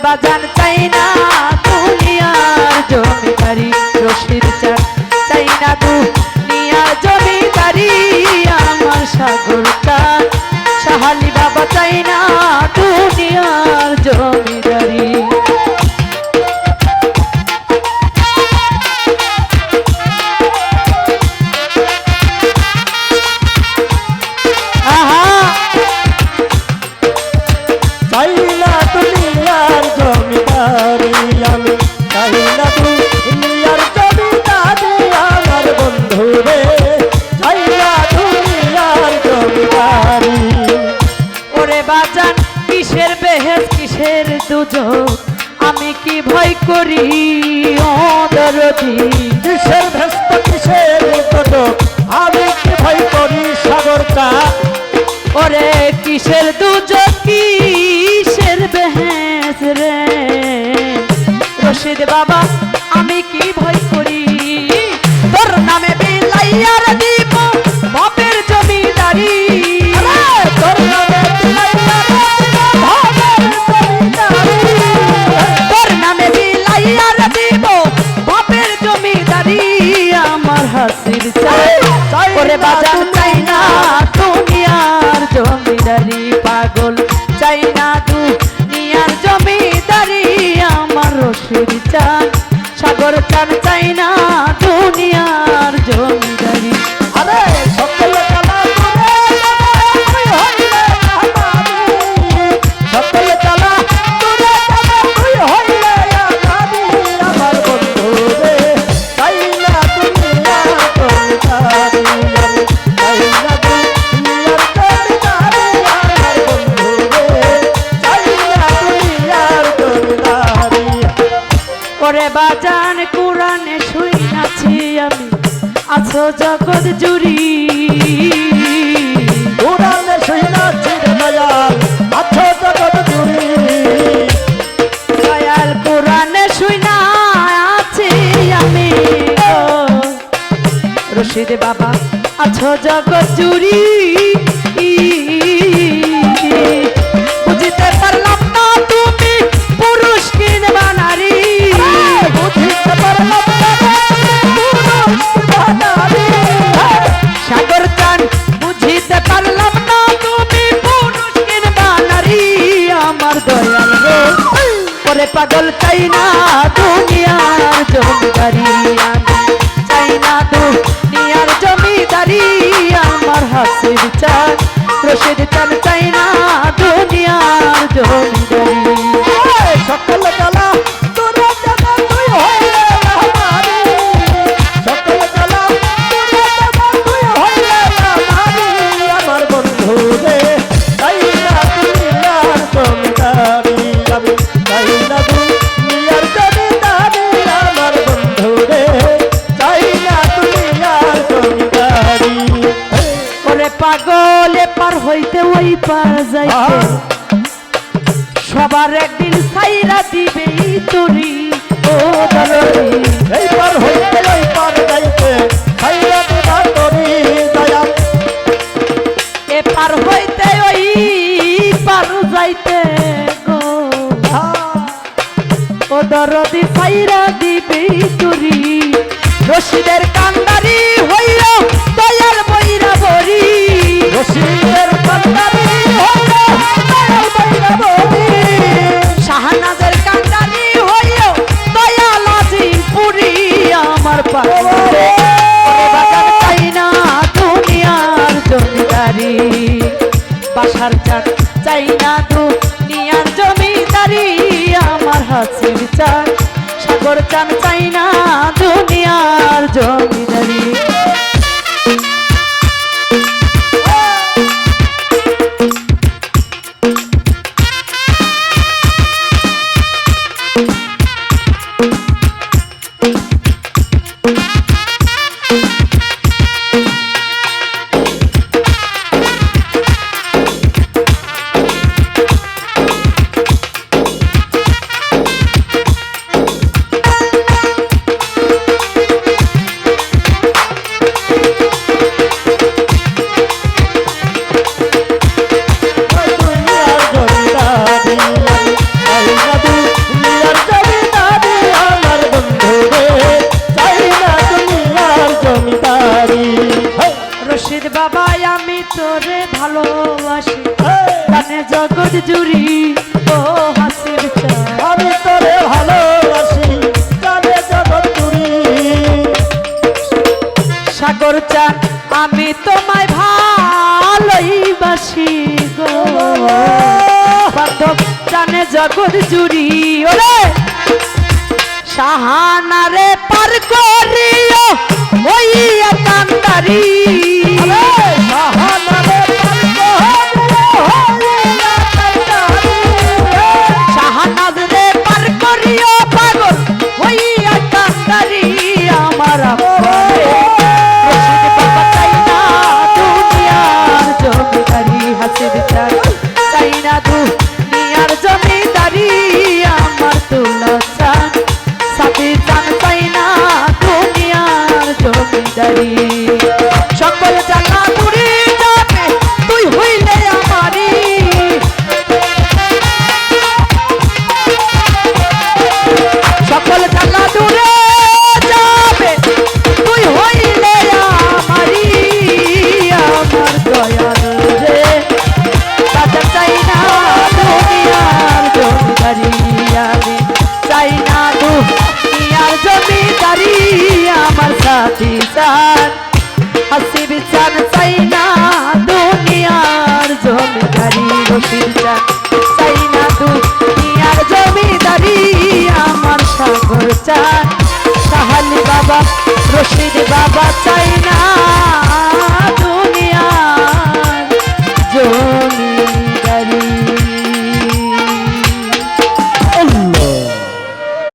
বাজান কিসের বেহেস কিসের দুজন আমি কি ভয় করি? অদরদি কিসের ভেস্ত কিসের দুজন আমি কি ভয় করি সাগর কা ওরে কিসের দুজক জগৎ জুড়ি। উড়ানে সহিনা চির দয়াল আছো জগৎ জুড়ি। দয়াল কোরআনে শুই না আছি আমি। রশিদ বাবা আছো জগৎ জুড়ি। পরে পাগল, চাই না দুনিয়ার জমিদারি। চাই না দুনিয়ার জমিদারি, আমার হাসির চান রশিদ চান চাই না ওই পার যাইতে সবার একদিন সাইরা দিবে তোরি ও এইবার হইতে ওই পার যাইতে খাইয়া দিবা তরি দয়া। এ পার হইতে ওই পার যাইতে গো। ও দরদি সাইরা দিবে তোরি। রশিদের কান্দারি বাসার চার চাই না তো, নিয়ার জমিদারি আমার হাসির চার সাগর চান চাই না দুনিয়ার জমিদারি জগৎ জুড়ি ওরে! সাহানারে পার করিও মইয়া কান্দারি। Hasid Tari